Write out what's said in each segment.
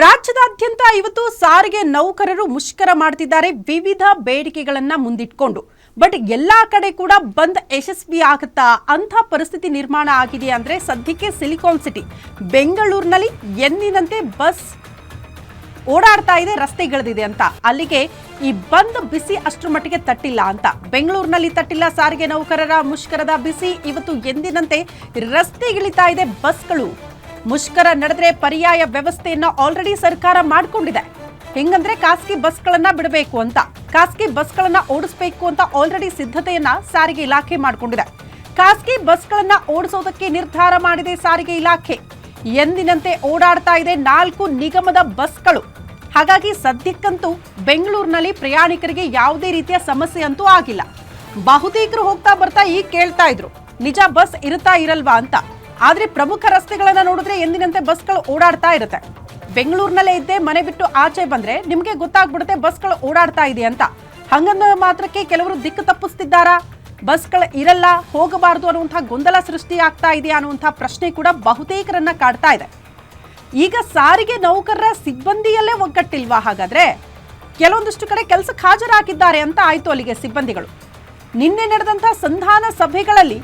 ರಾಜ್ಯದಾದ್ಯಂತ ಇವತ್ತು ಸಾರಿಗೆ ನೌಕರರು ಮುಷ್ಕರ ಮಾಡ್ತಿದ್ದಾರೆ. ವಿವಿಧ ಬೇಡಿಕೆಗಳನ್ನ ಮುಂದಿಟ್ಕೊಂಡು. ಬಟ್ ಎಲ್ಲಾ ಕಡೆ ಕೂಡ ಬಂದ್ ಯಶಸ್ವಿ ಆಗುತ್ತಾ? ಅಂಥ ಪರಿಸ್ಥಿತಿ ನಿರ್ಮಾಣ ಆಗಿದೆ ಅಂದ್ರೆ ಸದ್ಯಕ್ಕೆ ಸಿಲಿಕಾನ್ ಸಿಟಿ, ಬೆಂಗಳೂರಿನಲ್ಲಿ ಎಂದಿನಂತೆ ಬಸ್ ಓಡಾಡ್ತಾ ಇದೆ ರಸ್ತೆಗಳಿದೆ ಅಂತ. ಅಲ್ಲಿಗೆ ಈ ಬಂದ್ ಬಿಸಿ ಅಷ್ಟರ ಮಟ್ಟಿಗೆ ತಟ್ಟಿಲ್ಲ ಅಂತ. ಬೆಂಗಳೂರಿನಲ್ಲಿ ತಟ್ಟಿಲ್ಲ ಸಾರಿಗೆ ನೌಕರರ ಮುಷ್ಕರದ ಬಿಸಿ. ಇವತ್ತು ಎಂದಿನಂತೆ ರಸ್ತೆಗಿಳಿತಾ ಇದೆ ಬಸ್ಗಳು. ಮುಷ್ಕರ ನಡೆದ್ರೆ ಪರ್ಯಾಯ ವ್ಯವಸ್ಥೆಯನ್ನ ಆಲ್ರೆಡಿ ಸರ್ಕಾರ ಮಾಡ್ಕೊಂಡಿದೆ. ಹೆಂಗಂದ್ರೆ ಖಾಸಗಿ ಬಸ್ಗಳನ್ನ ಬಿಡಬೇಕು ಅಂತ. ಖಾಸಗಿ ಬಸ್ಗಳನ್ನ ಓಡಿಸಬೇಕು ಅಂತ ಆಲ್ರೆಡಿ ಸಿದ್ಧತೆಯನ್ನ ಸಾರಿಗೆ ಇಲಾಖೆ ಮಾಡಿಕೊಂಡಿದೆ. ಖಾಸಗಿ ಬಸ್ಗಳನ್ನ ಓಡಿಸೋದಕ್ಕೆ ನಿರ್ಧಾರ ಮಾಡಿದೆ ಸಾರಿಗೆ ಇಲಾಖೆ. ಎಂದಿನಂತೆ ಓಡಾಡ್ತಾ ಇದೆ ನಾಲ್ಕು ನಿಗಮದ ಬಸ್ಗಳು. ಹಾಗಾಗಿ ಸದ್ಯಕ್ಕಂತೂ ಬೆಂಗಳೂರಿನಲ್ಲಿ ಪ್ರಯಾಣಿಕರಿಗೆ ಯಾವುದೇ ರೀತಿಯ ಸಮಸ್ಯೆ ಅಂತೂ ಆಗಿಲ್ಲ. ಬಹುತೇಕರು ಹೋಗ್ತಾ ಬರ್ತಾ ಈಗ ಕೇಳ್ತಾ ಇದ್ರು. ನಿಜ ಬಸ್ ಇರುತ್ತಾ ಇರಲ್ವಾ ಅಂತ. ಆದ್ರೆ ಪ್ರಮುಖ ರಸ್ತೆಗಳನ್ನ ನೋಡಿದ್ರೆ ಎಂದಿನಂತೆ ಬಸ್ಗಳು ಓಡಾಡ್ತಾ ಇರುತ್ತೆ. ಬೆಂಗಳೂರಿನಲ್ಲೇ ಇದ್ದೆ ಮನೆ ಬಿಟ್ಟು ಆಚೆ ಬಂದ್ರೆ ನಿಮ್ಗೆ ಗೊತ್ತಾಗ್ಬಿಡುತ್ತೆ ಬಸ್ಗಳು ಓಡಾಡ್ತಾ ಇದೆ ಅಂತ. ಹಂಗಂದ ಮಾತ್ರಕ್ಕೆ ಕೆಲವರು ದಿಕ್ಕು ತಪ್ಪಿಸ್ತಿದ್ದಾರಾ? ಬಸ್ಗಳು ಇರಲ್ಲ, ಹೋಗಬಾರದು ಅನ್ನುವಂಥ ಗೊಂದಲ ಸೃಷ್ಟಿ ಆಗ್ತಾ ಇದೆಯಾ ಅನ್ನುವಂಥ ಪ್ರಶ್ನೆ ಕೂಡ ಬಹುತೇಕರನ್ನ ಕಾಡ್ತಾ ಇದೆ. ಈಗ ಸಾರಿಗೆ ನೌಕರರ ಸಿಬ್ಬಂದಿಯಲ್ಲೇ ಒಗ್ಗಟ್ಟಿಲ್ವಾ ಹಾಗಾದ್ರೆ? ಕೆಲವೊಂದಿಷ್ಟು ಕಡೆ ಕೆಲಸಕ್ಕೆ ಹಾಜರಾಗಿದ್ದಾರೆ ಅಂತ ಆಯ್ತು ಅಲ್ಲಿಗೆ ಸಿಬ್ಬಂದಿಗಳು. ನಿನ್ನೆ ನಡೆದಂಥ ಸಂಧಾನ ಸಭೆಗಳಲ್ಲಿ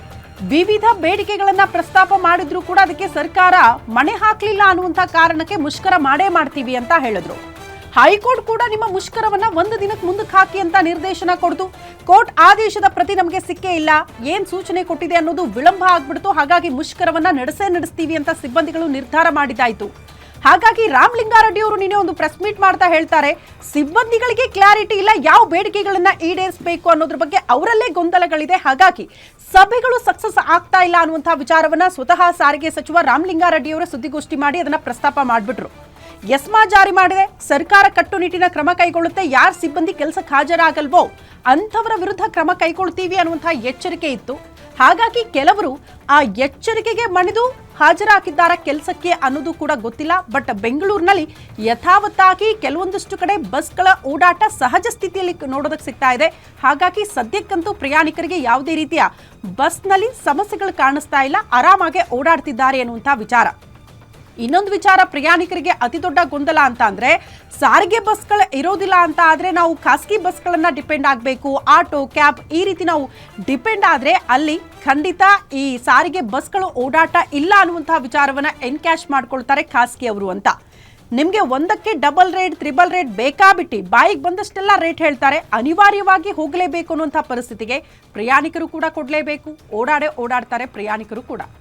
ವಿವಿಧ ಬೇಡಿಕೆಗಳನ್ನ ಪ್ರಸ್ತಾಪ ಮಾಡಿದ್ರು ಕೂಡ ಅದಕ್ಕೆ ಸರ್ಕಾರ ಮಣೆ ಹಾಕ್ಲಿಲ್ಲ ಅನ್ನುವಂಥ ಕಾರಣಕ್ಕೆ ಮುಷ್ಕರ ಮಾಡೇ ಮಾಡ್ತೀವಿ ಅಂತ ಹೇಳಿದ್ರು. ಹೈಕೋರ್ಟ್ ಕೂಡ ನಿಮ್ಮ ಮುಷ್ಕರವನ್ನ ಒಂದು ದಿನಕ್ಕೆ ಮುಂದಕ್ಕೆ ಹಾಕಿ ಅಂತ ನಿರ್ದೇಶನ ಕೊಡ್ತು ಕೋರ್ಟ್ ಆದೇಶದ ಪ್ರತಿ ನಮಗೆ ಸಿಕ್ಕೇ ಇಲ್ಲ, ಏನ್ ಸೂಚನೆ ಕೊಟ್ಟಿದೆ ಅನ್ನೋದು ವಿಳಂಬ ಆಗ್ಬಿಡ್ತು, ಹಾಗಾಗಿ ಮುಷ್ಕರವನ್ನ ನಡೆಸೇ ನಡೆಸ್ತೀವಿ ಅಂತ ಸಿಬ್ಬಂದಿಗಳು ನಿರ್ಧಾರ ಮಾಡಿದಾಯ್ತು ಹಾಗಾಗಿ ರಾಮಲಿಂಗಾರೆಡ್ಡಿ ಅವರು ನಿನ್ನೆ ಒಂದು ಪ್ರೆಸ್ ಮೀಟ್ ಮಾಡ್ತಾ ಹೇಳ್ತಾರೆ, ಸಿಬ್ಬಂದಿಗಳಿಗೆ ಕ್ಲಾರಿಟಿ ಇಲ್ಲ, ಯಾವ ಬೇಡಿಕೆಗಳನ್ನ ಈಡೇರಿಸಬೇಕು ಅನ್ನೋದ್ರ ಬಗ್ಗೆ ಅವರಲ್ಲೇ ಗೊಂದಲಗಳಿದೆ. ಹಾಗಾಗಿ ಸಭೆಗಳು ಸಕ್ಸಸ್ ಆಗ್ತಾ ಇಲ್ಲ ಅನ್ನುವಂತಹ ವಿಚಾರವನ್ನ ಸ್ವತಃ ಸಾರಿಗೆ ಸಚಿವ ರಾಮಲಿಂಗಾರೆಡ್ಡಿ ಅವರು ಸುದ್ದಿಗೋಷ್ಠಿ ಮಾಡಿ ಅದನ್ನ ಪ್ರಸ್ತಾಪ ಮಾಡಿಬಿಟ್ರು. ಎಸ್ಮಾ ಜಾರಿ ಮಾಡಿದೆ, ಸರ್ಕಾರ ಕಟ್ಟುನಿಟ್ಟಿನ ಕ್ರಮ ಕೈಗೊಳ್ಳುತ್ತೆ, ಯಾರ್ ಸಿಬ್ಬಂದಿ ಕೆಲಸಕ್ಕೆ ಹಾಜರಾಗಲ್ವೋ ಅಂಥವರ ವಿರುದ್ಧ ಕ್ರಮ ಕೈಗೊಳ್ತೀವಿ ಅನ್ನುವಂತಹ ಎಚ್ಚರಿಕೆ ಇತ್ತು. ಹಾಗಾಗಿ ಕೆಲವರು ಆ ಎಚ್ಚರಿಕೆಗೆ ಮಣಿದು ಹಾಜರಾಗಿದ್ದಾರ ಕೆಲಸಕ್ಕೆ ಅನ್ನೋದು ಕೂಡ ಗೊತ್ತಿಲ್ಲ. ಬಟ್ ಬೆಂಗಳೂರಿನಲ್ಲಿ ಯಥಾವತ್ತಾಗಿ ಕೆಲವೊಂದಷ್ಟು ಕಡೆ ಬಸ್ಗಳ ಓಡಾಟ ಸಹಜ ಸ್ಥಿತಿಯಲ್ಲಿ ನೋಡೋದಕ್ಕೆ ಸಿಗ್ತಾ ಇದೆ. ಹಾಗಾಗಿ ಸದ್ಯಕ್ಕಂತೂ ಪ್ರಯಾಣಿಕರಿಗೆ ಯಾವುದೇ ರೀತಿಯ ಬಸ್ನಲ್ಲಿ ಸಮಸ್ಯೆಗಳು ಕಾಣಿಸ್ತಾ ಇಲ್ಲ. ಆರಾಮಾಗಿ ಓಡಾಡ್ತಿದ್ದಾರೆ ಎನ್ನುವಂತಹ ವಿಚಾರ. ಇನ್ನೊಂದು ವಿಚಾರ, ಪ್ರಯಾಣಿಕರಿಗೆ ಅತಿ ದೊಡ್ಡ ಗೊಂದಲ ಅಂತ ಅಂದ್ರೆ, ಸಾರಿಗೆ ಬಸ್ಗಳು ಇರೋದಿಲ್ಲ ಅಂತ ಆದ್ರೆ ನಾವು ಖಾಸಗಿ ಬಸ್ಗಳನ್ನ ಡಿಪೆಂಡ್ ಆಗಬೇಕು. ಆಟೋ, ಕ್ಯಾಬ್ ಈ ರೀತಿ ನಾವು ಡಿಪೆಂಡ್ ಆದ್ರೆ ಅಲ್ಲಿ ಖಂಡಿತ ಈ ಸಾರಿಗೆ ಬಸ್ಗಳು ಓಡಾಟ ಇಲ್ಲ ಅನ್ನುವಂತಹ ವಿಚಾರವನ್ನ ಎನ್ಕ್ಯಾಶ್ ಮಾಡ್ಕೊಳ್ತಾರೆ ಖಾಸಗಿ ಅವರು ಅಂತ. ನಿಮಗೆ ಒಂದಕ್ಕೆ ಡಬಲ್ ರೇಟ್, ತ್ರಿಬಲ್ ರೇಟ್ ಬೇಕಾಬಿಟ್ಟು ಬಾಯಿಗೆ ಬಂದಷ್ಟೆಲ್ಲ ರೇಟ್ ಹೇಳ್ತಾರೆ. ಅನಿವಾರ್ಯವಾಗಿ ಹೋಗಲೇಬೇಕು ಅನ್ನುವಂಥ ಪರಿಸ್ಥಿತಿಗೆ ಪ್ರಯಾಣಿಕರು ಕೂಡ ಕೊಡಲೇಬೇಕು. ಓಡಾಡೆ ಓಡಾಡ್ತಾರೆ ಪ್ರಯಾಣಿಕರು ಕೂಡ.